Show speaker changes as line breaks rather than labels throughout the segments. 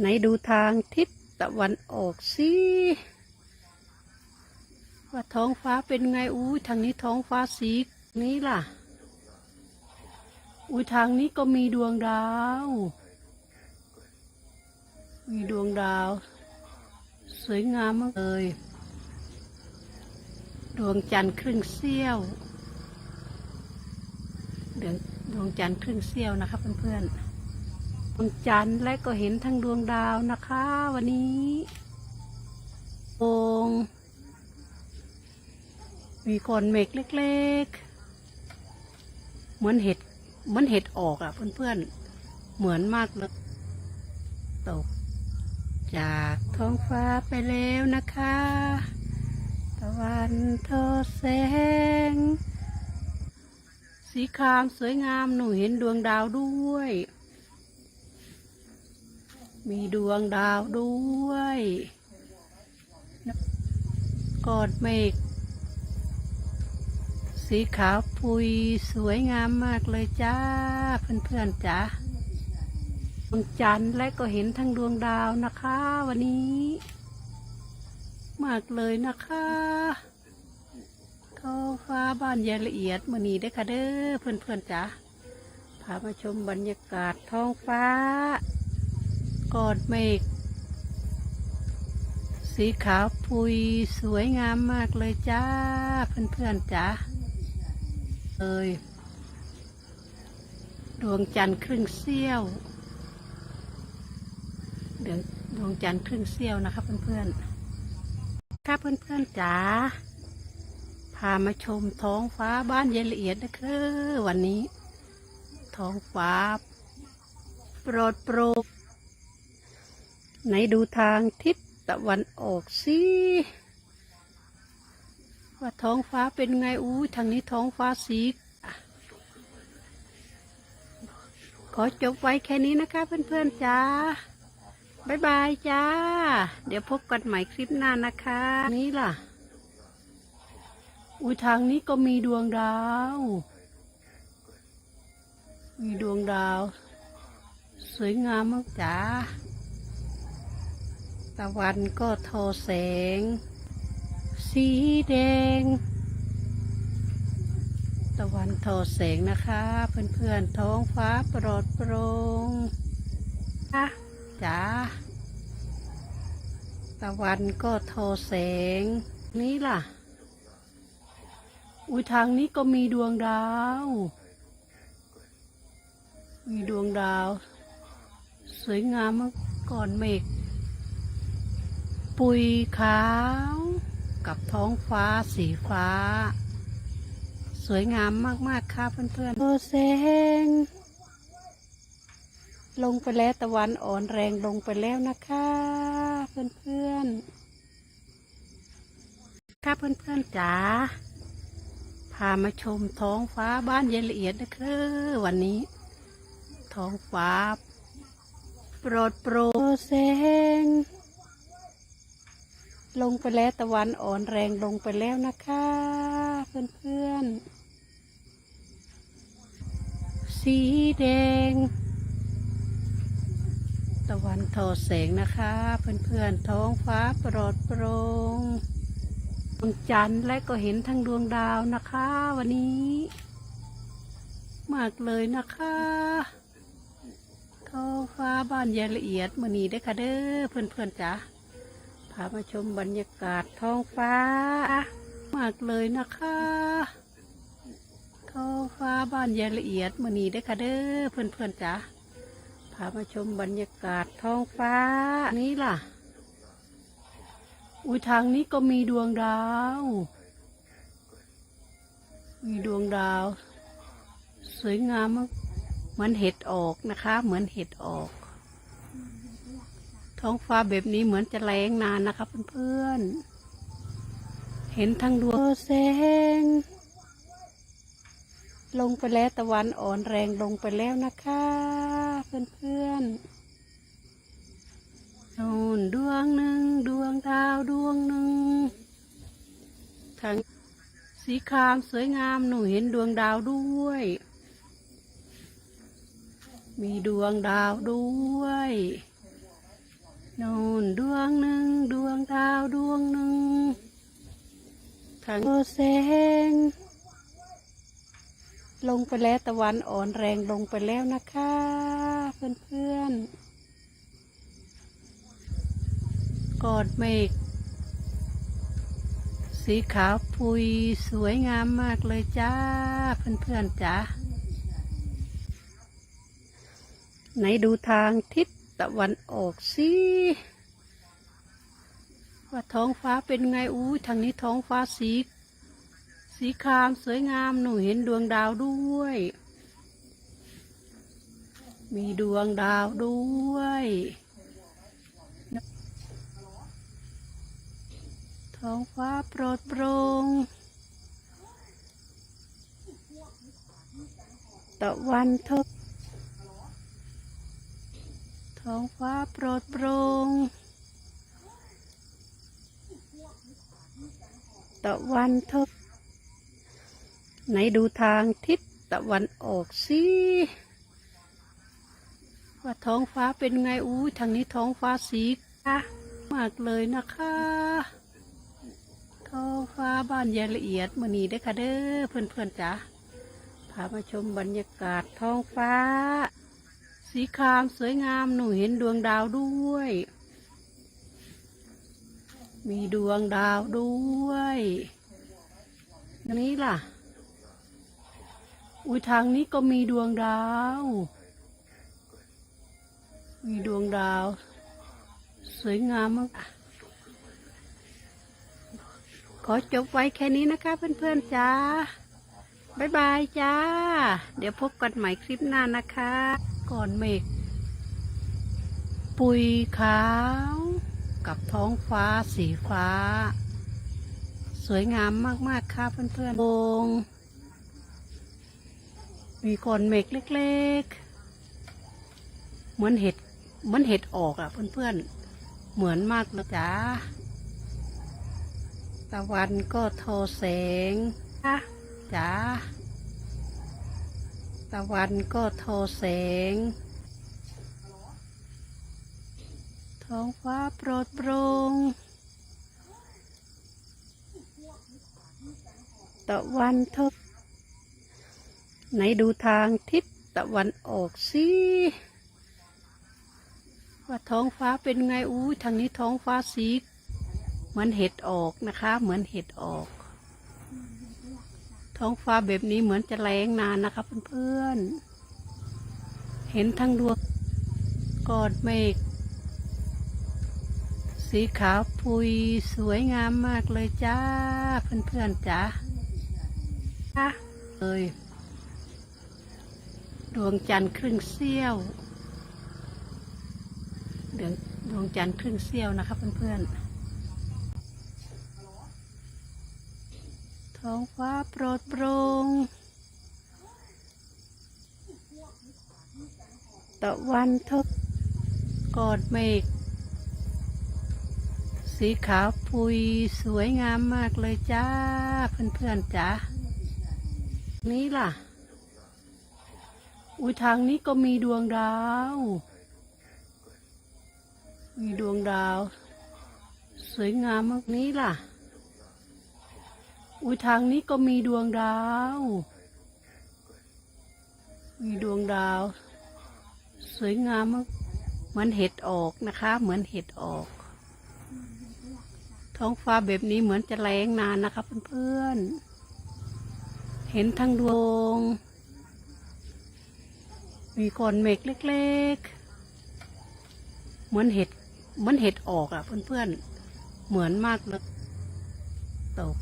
ไหนดูทางทิศตะวันออกสิว่าท้องฟ้าเป็นไงอู้ยทางนี้ท้องฟ้าสีนี้ล่ะ อุ้ยทางนี้ก็มีดวงดาว มีดวงดาว สวยงามมากเลย ดวงจันทร์ครึ่งเสี้ยวดวงดวงจันทร์ครึ่งเสี้ยวนะคะเพื่อนๆ งจันทร์และก็เห็นทั้งดวงดาวนะคะ วันนี้โองมีก้อนเมฆเล็กๆ เหมือนเห็ดเหมือนเห็ดออกอะเพื่อนๆ เหมือนมากเลยตก จากท้องฟ้าไปแล้วนะคะ ตะวันทอแสง สีครามสวยงามหนูเห็นดวงดาวด้วย มีดวงดาวด้วยกอดเมฆสีขาวปุยสวยงามมากเลยจ้า เพื่อนๆจ้าดวงจันทร์และก็เห็นทั้งดวงดาวนะคะ วันนี้ มากเลยนะคะท้องฟ้าบ้านยายละเอียดมือนี้ได้ค่ะเด้อเพื่อนๆจ้าพามาชมบรรยากาศท้องฟ้า กอดเมฆสีขาวปุยสวยงามมากเลยจ้า เพื่อนๆจ้าเอ้ยดวงจันทร์ครึ่งเสี้ยวเดี๋ยวดวงจันทร์ครึ่งเสี้ยวนะคะเพื่อนๆค่ะเพื่อนๆจ๋าพามาชมท้องฟ้าบ้านยายละเอียดนะครับวันนี้ ท้องฟ้า โปรดโปรก ไหนดูทางทิศตะวันออกสิว่าท้องฟ้าเป็นไงอู้ทางนี้ท้องฟ้าสีขอจบไว้แค่นี้นะคะเพื่อนๆจ้าบ๊ายบายจ้า เดี๋ยวพบกันใหม่คลิปหน้านะคะ นี่ล่ะ อุ้ยทางนี้ก็มีดวงดาว มีดวงดาว สวยงามมากจ้าะวันก็ทอแสง สีแดง ตะวันทอแสงนะคะ เพื่อนๆท้องฟ้าปลอดโปร่งค่ะจ้าตะวันก็ทอแสง นี่ล่ะ อุ้ยทางนี้ก็มีดวงดาว มีดวงดาว สวยงามมากก่อนเมฆ ปุยขาว กับท้องฟ้าสีฟ้า สวยงามมากๆค่ะเพื่อนๆโอแสงลงไปแล้วตะวันอ่อนแรงลงไปแล้วนะคะ เพื่อนๆค่ะเพื่อนๆจ๋าพามาชมท้องฟ้าบ้านยายละเอียดนะครับวันนี้ ท้องฟ้า โปรดโปรดแสง ลงไปแล้วตะวันอ่อนแรงลงไปแล้วนะคะ เพื่อนๆ สีแดง ตะวันทอแสงนะคะ เพื่อนๆ ท้องฟ้าปลอดโปร่งดวงจันทร์และก็เห็นทั้งดวงดาวนะคะ วันนี้ มากเลยนะคะท้องฟ้าบ้านยายละเอียดมือนี้ได้ค่ะเด้อเพื่อนๆจ้ะ พามาชมบรรยากาศท้องฟ้า มากเลยนะคะ ท้องฟ้าบ้านยายละเอียดมือนี้ได้ค่ะเด้อเพื่อนๆจ้ะพามาชมบรรยากาศท้องฟ้านี่ล่ะ อุ้ยทางนี้ก็มีดวงดาว มีดวงดาว สวยงามมากเหมือนเห็ดออกนะคะ เหมือนเห็ดออก ท้องฟ้าแบบนี้เหมือนจะแรงนานนะคะเพื่อนๆ เห็นทั้งดวงแสง ลงไปแล้วตะวันอ่อนแรงลงไปแล้วนะคะ เพื่อนๆนู่นดวงหนึ่งดวงดาวดวงหนึ่งทางสีครามสวยงามหนูเห็นดวงดาวด้วย มีดวงดาวด้วย นูนดวงหนึ่งดวงดาวดวงหนึ่งทางแสง ลงไปแล้วตะวันอ่อนแรงลงไปแล้วนะคะ เพื่อนๆกอดเมฆสีขาวปุยสวยงามมากเลยจ้า เพื่อนๆจ้าไหนดูทางทิศ ตะวันออกสิว่าท้องฟ้าเป็นไงอู้ทางนี้ท้องฟ้าสี สีครามสวยงามหนูเห็นดวงดาวด้วย มีดวงดาวด้วย ท้องฟ้าโปรดโปร่งตะวันทบ ท้องฟ้าโปรดโปร่งตะวันทบไหนดูทางทิศตะวันออกสิว่าท้องฟ้าเป็นไงอู้ทางนี้ท้องฟ้าสีค่ะมากเลยนะคะ ท้องฟ้าบ้านยายละเอียดมือนีได้ค่ะเด้อเพื่อนๆจ๋าพามาชมบรรยากาศท้องฟ้า สีครามสวยงามหนูเห็นดวงดาวด้วย มีดวงดาวด้วยนี่ล่ะ อุ้ยทางนี้ก็มีดวงดาว มีดวงดาว สวยงามมากขอจบไว้แค่นี้นะคะเพื่อนๆจ้าบ๊ายบายจ้า เดี๋ยวพบกันใหม่คลิปหน้านะคะ ก่อนเมฆปุยขาว กับท้องฟ้าสีฟ้า สวยงามมากๆค่ะเพื่อนๆวงมีก้อนเมฆเล็กๆ เหมือนเห็ดเหมือนเห็ดออกอะเพื่อนๆ เหมือนมากเลยจ้าตะวันก็โทแสงจ้าจ้า ตะวันก็ทอแสง ท้องฟ้าโปรดโปร่งตะวันทบไหนดูทางทิศตะวันออกสิว่าท้องฟ้าเป็นไงอู้ทางนี้ท้องฟ้าสีเหมือนเห็ดออกนะคะ เหมือนเห็ดออก ท้องฟ้าแบบนี้เหมือนจะแรงนานนะคะเพื่อนๆ เห็นทั้งดวงกอดเมฆสีขาวปุยสวยงามมากเลยจ้า เพื่อนๆจ้าเลย ดวงจันทร์ครึ่งเสี้ยวดวงดวงจันทร์ครึ่งเสี้ยวนะครับเพื่อนๆ ท้องฟ้าโปรดโปร่งตะวันทบกอดเมฆสีขาวปุยสวยงามมากเลยจ้า เพื่อนๆจ้านี่ล่ะ อุ้ยทางนี้ก็มีดวงดาว มีดวงดาว สวยงามมากนี้ล่ะ อุ้ยทางนี้ก็มีดวงดาว มีดวงดาว สวยงามมากเหมือนเห็ดออกนะคะ เหมือนเห็ดออก ท้องฟ้าแบบนี้เหมือนจะแรงนานนะคะเพื่อนๆ เห็นทั้งดวง มีก้อนเมฆเล็กๆ เหมือนเห็ด เหมือนเห็ดออกอะเพื่อนๆ เหมือนมากเลยตก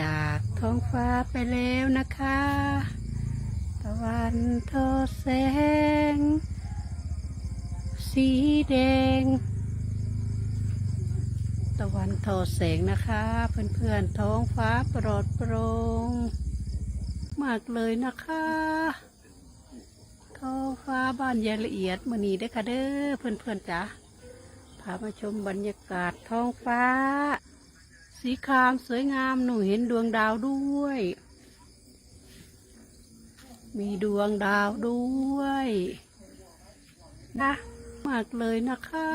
จากท้องฟ้าไปแล้วนะคะ ตะวันทอดแสง สีแดง ตะวันทอดแสงนะคะ เพื่อนๆท้องฟ้าปลอดโปร่งมากเลยนะคะท้องฟ้าบ้านยายละเอียดมือนีได้ค่ะเด้อเพื่อนๆจ้ะพามาชมบรรยากาศท้องฟ้า สีครามสวยงามหนูเห็นดวงดาวด้วย มีดวงดาวด้วย นะมากเลยนะคะ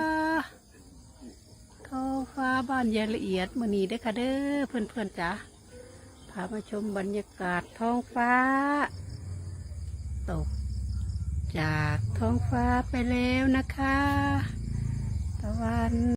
ท้องฟ้าบ้านยายละเอียดมื่อนี้เด้ค่ะเด้อเพื่อนๆจ๋าพามาชมบรรยากาศท้องฟ้า ตก จากท้องฟ้าไปแล้วนะคะ ตะวัน